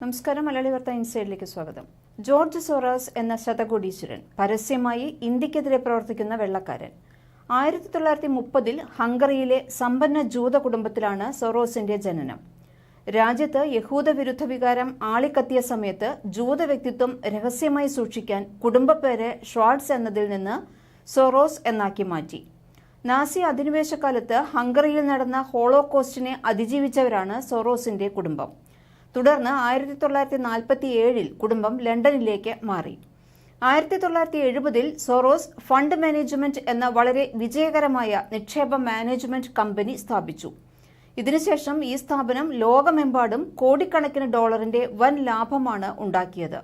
നമസ്കാരം മലയാളി വാർത്ത ഇൻസൈഡിലേക്ക് സ്വാഗതം. ജോർജ് സോറാസ് എന്ന ശതകോടീശ്വരൻ പരസ്യമായി ഇന്ത്യക്കെതിരെ പ്രവർത്തിക്കുന്ന വെള്ളക്കാരൻ. ആയിരത്തി തൊള്ളായിരത്തി മുപ്പതിൽ ഹംഗറിയിലെ സമ്പന്ന ജൂത കുടുംബത്തിലാണ് സൊറോസിന്റെ ജനനം. രാജ്യത്ത് യഹൂദ വിരുദ്ധ വികാരം ആളിക്കത്തിയ സമയത്ത് ജൂത വ്യക്തിത്വം രഹസ്യമായി സൂക്ഷിക്കാൻ കുടുംബപ്പേര് ഷ്വാർട്സ് എന്നതിൽ നിന്ന് സൊറോസ് എന്നാക്കി മാറ്റി. നാസി അധിനിവേശകാലത്ത് ഹംഗറിയിൽ നടന്ന ഹോളോകോസ്റ്റിനെ അതിജീവിച്ചവരാണ് സൊറോസിന്റെ കുടുംബം. തുടർന്ന് ആയിരത്തി തൊള്ളായിരത്തി നാൽപ്പത്തി ഏഴിൽ കുടുംബം ലണ്ടനിലേക്ക് മാറി. ആയിരത്തി തൊള്ളായിരത്തി എഴുപതിൽ സൊറോസ് ഫണ്ട് മാനേജ്മെന്റ് എന്ന വളരെ വിജയകരമായ നിക്ഷേപ മാനേജ്മെന്റ് കമ്പനി സ്ഥാപിച്ചു. ഇതിനുശേഷം ഈ സ്ഥാപനം ലോകമെമ്പാടും കോടിക്കണക്കിന് ഡോളറിന്റെ വൻ ലാഭമാണ് ഉണ്ടാക്കിയത്.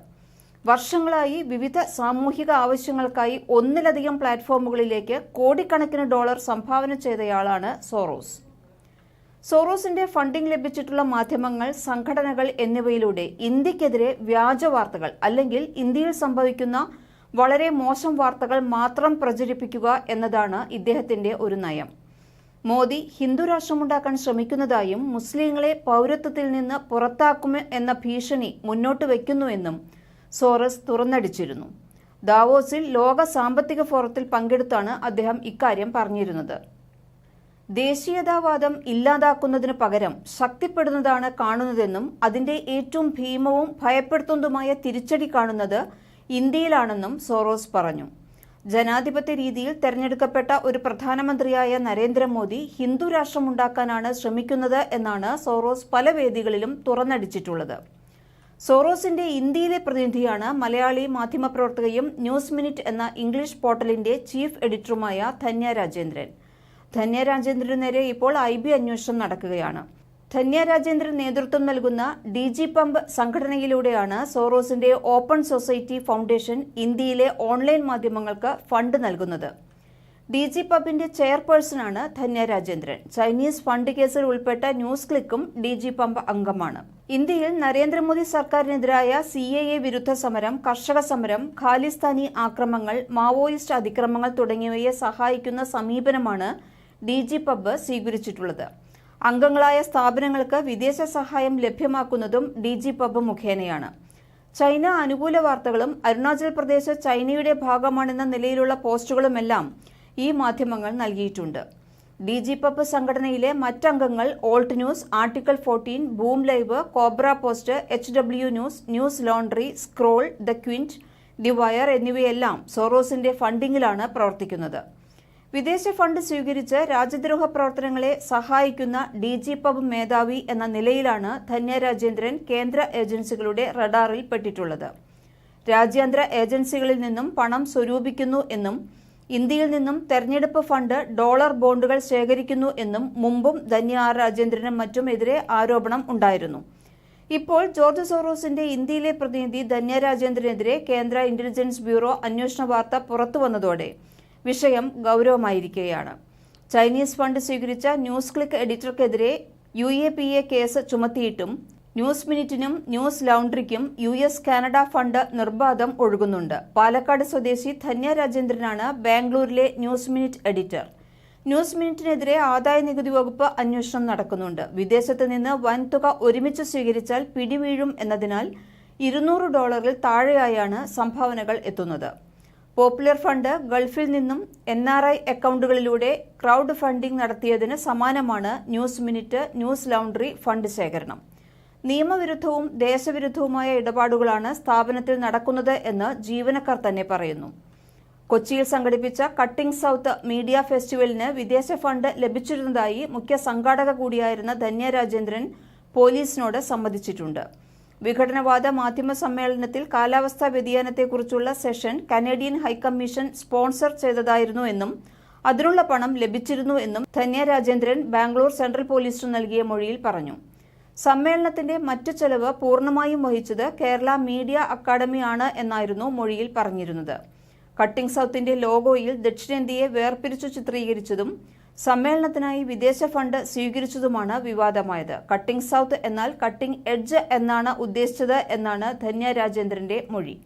വർഷങ്ങളായി വിവിധ സാമൂഹിക ആവശ്യങ്ങൾക്കായി ഒന്നിലധികം പ്ലാറ്റ്ഫോമുകളിലേക്ക് കോടിക്കണക്കിന് ഡോളർ സംഭാവന ചെയ്തയാളാണ് സോറോസ്. സോറോസിന്റെ ഫണ്ടിംഗ് ലഭിച്ചിട്ടുള്ള മാധ്യമങ്ങൾ സംഘടനകൾ എന്നിവയിലൂടെ ഇന്ത്യക്കെതിരെ വ്യാജ വാർത്തകൾ അല്ലെങ്കിൽ ഇന്ത്യയിൽ സംഭവിക്കുന്ന വളരെ മോശം വാർത്തകൾ മാത്രം പ്രചരിപ്പിക്കുക എന്നതാണ് ഇദ്ദേഹത്തിന്റെ ഒരു നയം. മോദി ഹിന്ദു രാഷ്ട്രമുണ്ടാക്കാൻ ശ്രമിക്കുന്നതായും മുസ്ലിങ്ങളെ പൗരത്വത്തിൽ നിന്ന് പുറത്താക്കും എന്ന ഭീഷണി മുന്നോട്ട് വയ്ക്കുന്നുവെന്നും സോറസ് തുറന്നടിച്ചിരുന്നു. ദാവോസിൽ ലോക സാമ്പത്തിക ഫോറത്തിൽ പങ്കെടുത്താണ് അദ്ദേഹം ഇക്കാര്യം പറഞ്ഞിരുന്നത്. ദേശീയതാവാദം ഇല്ലാതാക്കുന്നതിന് പകരം ശക്തിപ്പെടുന്നതാണ് കാണുന്നതെന്നും അതിന്റെ ഏറ്റവും ഭീമവും ഭയപ്പെടുത്തുന്നതുമായ തിരിച്ചടി കാണുന്നത് ഇന്ത്യയിലാണെന്നും സോറോസ് പറഞ്ഞു. ജനാധിപത്യ രീതിയിൽ തെരഞ്ഞെടുക്കപ്പെട്ട ഒരു പ്രധാനമന്ത്രിയായ നരേന്ദ്രമോദി ഹിന്ദു രാഷ്ട്രമുണ്ടാക്കാനാണ് ശ്രമിക്കുന്നത് എന്നാണ് സോറോസ് പല വേദികളിലും തുറന്നടിച്ചിട്ടുള്ളത്. സോറോസിന്റെ ഇന്ത്യയിലെ പ്രതിനിധിയാണ് മലയാളി മാധ്യമപ്രവർത്തകയും ന്യൂസ് മിനിറ്റ് എന്ന ഇംഗ്ലീഷ് പോർട്ടലിന്റെ ചീഫ് എഡിറ്ററുമായ ധന്യ രാജേന്ദ്രൻ. ധന്യ രാജേന്ദ്രന് നേരെ ഇപ്പോൾ ഐ ബി അന്വേഷണം നടക്കുകയാണ്. ധന്യ രാജേന്ദ്രൻ നേതൃത്വം നൽകുന്ന ഡി ജി പമ്പ് സംഘടനയിലൂടെയാണ് സോറോസിന്റെ ഓപ്പൺ സൊസൈറ്റി ഫൗണ്ടേഷൻ ഇന്ത്യയിലെ ഓൺലൈൻ മാധ്യമങ്ങൾക്ക് ഫണ്ട് നൽകുന്നത്. ഡി ജി പമ്പിന്റെ ചെയർപേഴ്സണാണ് ധന്യ രാജേന്ദ്രൻ. ചൈനീസ് ഫണ്ട് കേസിൽ ഉൾപ്പെട്ട ന്യൂസ് ക്ലിക്കും ഡി ജി പമ്പ് അംഗമാണ്. ഇന്ത്യയിൽ നരേന്ദ്രമോദി സർക്കാരിനെതിരായ സി എ എ വിരുദ്ധ സമരം കർഷക സമരം ഖാലിസ്ഥാനി ആക്രമങ്ങൾ മാവോയിസ്റ്റ് അതിക്രമങ്ങൾ തുടങ്ങിയവയെ സഹായിക്കുന്ന സമീപനമാണ് ഡി ജി പബ് സ്വീകരിച്ചിട്ടുള്ളത്. അംഗങ്ങളായ സ്ഥാപനങ്ങൾക്ക് വിദേശ സഹായം ലഭ്യമാക്കുന്നതും ഡി ജി പബ് മുഖേനയാണ്. ചൈന അനുകൂല വാർത്തകളും അരുണാചൽ പ്രദേശ് ചൈനയുടെ ഭാഗമാണെന്ന നിലയിലുള്ള പോസ്റ്റുകളുമെല്ലാം ഈ മാധ്യമങ്ങൾ നൽകിയിട്ടുണ്ട്. ഡി ജി പബ് സംഘടനയിലെ മറ്റംഗങ്ങൾ Alt News Article Fourteen Boom Live Cobra Post H W News News Laundry Scroll the Quint the Wire എന്നിവയെല്ലാം സോറോസിന്റെ ഫണ്ടിങ്ങിലാണ് പ്രവർത്തിക്കുന്നത്. വിദേശ ഫണ്ട് സ്വീകരിച്ച് രാജ്യദ്രോഹ പ്രവർത്തനങ്ങളെ സഹായിക്കുന്ന ഡി ജി പബ് മേധാവി എന്ന നിലയിലാണ് ധന്യ രാജേന്ദ്രൻ കേന്ദ്ര ഏജൻസികളുടെ റഡാറിൽ പെട്ടിട്ടുള്ളത്. രാജ്യാന്തര ഏജൻസികളിൽ നിന്നും പണം സ്വരൂപിക്കുന്നു എന്നും ഇന്ത്യയിൽ നിന്നും തെരഞ്ഞെടുപ്പ് ഫണ്ട് ഡോളർ ബോണ്ടുകൾ ശേഖരിക്കുന്നു എന്നും മുമ്പും ധന്യ ആർ രാജേന്ദ്രനും മറ്റുമെതിരെ ആരോപണം ഉണ്ടായിരുന്നു. ഇപ്പോൾ ജോർജ് സോറോസിന്റെ ഇന്ത്യയിലെ പ്രതിനിധി ധന്യ രാജേന്ദ്രനെതിരെ കേന്ദ്ര ഇന്റലിജൻസ് ബ്യൂറോ അന്വേഷണ വാർത്ത പുറത്തുവന്നതോടെ വിഷയം ഗൗരവമായിരിക്കുകയാണ്. ചൈനീസ് ഫണ്ട് സ്വീകരിച്ച news click എഡിറ്റർക്കെതിരെ U A P A case ചുമത്തിയിട്ടും news മിനിറ്റിനും ന്യൂസ് ലൗണ്ടറിക്കും യു എസ് കാനഡ ഫണ്ട് നിർബാധം ഒഴുകുന്നുണ്ട്. പാലക്കാട് സ്വദേശി ധന്യ രാജേന്ദ്രനാണ് ബാംഗ്ലൂരിലെ ന്യൂസ് മിനിറ്റ് എഡിറ്റർ. ന്യൂസ് മിനിറ്റിനെതിരെ ആദായ നികുതി വകുപ്പ് അന്വേഷണം നടക്കുന്നുണ്ട്. വിദേശത്ത് നിന്ന് വൻതുക ഒരുമിച്ച് സ്വീകരിച്ചാൽ പിടിവീഴും എന്നതിനാൽ ഇരുന്നൂറ് ഡോളറിൽ താഴെയായാണ് സംഭാവനകൾ എത്തുന്നത്. പോപ്പുലർ ഫണ്ട് ഗൾഫിൽ നിന്നും എൻ ആർ ഐ അക്കൗണ്ടുകളിലൂടെ ക്രൗഡ് ഫണ്ടിംഗ് നടത്തിയതിന് സമാനമാണ് News Minute News Laundry fund ശേഖരണം. നിയമവിരുദ്ധവും ദേശവിരുദ്ധവുമായ ഇടപാടുകളാണ് സ്ഥാപനത്തിൽ നടക്കുന്നത് എന്ന് ജീവനക്കാർ തന്നെ പറയുന്നു. കൊച്ചിയിൽ സംഘടിപ്പിച്ച കട്ടിംഗ് സൗത്ത് മീഡിയ ഫെസ്റ്റിവലിന് വിദേശ ഫണ്ട് ലഭിച്ചിരുന്നതായി മുഖ്യ സംഘാടക കൂടിയായിരുന്ന ധന്യ രാജേന്ദ്രൻ പോലീസിനോട് സമ്മതിച്ചിട്ടുണ്ട്. വിഘടനവാദ മാധ്യമ സമ്മേളനത്തിൽ കാലാവസ്ഥാ വ്യതിയാനത്തെക്കുറിച്ചുള്ള session Canadian high commission sponsor ചെയ്തതായിരുന്നു എന്നും അതിനുള്ള പണം ലഭിച്ചിരുന്നു എന്നും ധന്യ രാജേന്ദ്രൻ ബാംഗ്ലൂർ സെൻട്രൽ പോലീസിന് നൽകിയ മൊഴിയിൽ പറഞ്ഞു. സമ്മേളനത്തിന്റെ മറ്റു ചെലവ് പൂർണമായും വഹിച്ചത് കേരള മീഡിയ അക്കാദമിയാണ് എന്നായിരുന്നു മൊഴിയിൽ പറഞ്ഞിരുന്നത്. കട്ടിംഗ് സൗത്തിന്റെ ലോഗോയിൽ ദക്ഷിണേന്ത്യയെ വേർപിരിച്ചു ചിത്രീകരിച്ചതും സമ്മേളനത്തിനായി വിദേശ ഫണ്ട് സ്വീകരിച്ചതുമാണ് വിവാദമായത്. കട്ടിംഗ് സൗത്ത് എന്നാൽ കട്ടിംഗ് എഡ്ജ് എന്നാണ് ഉദ്ദേശിച്ചത് എന്നാണ് ധന്യ രാജേന്ദ്രന്റെ മൊഴി.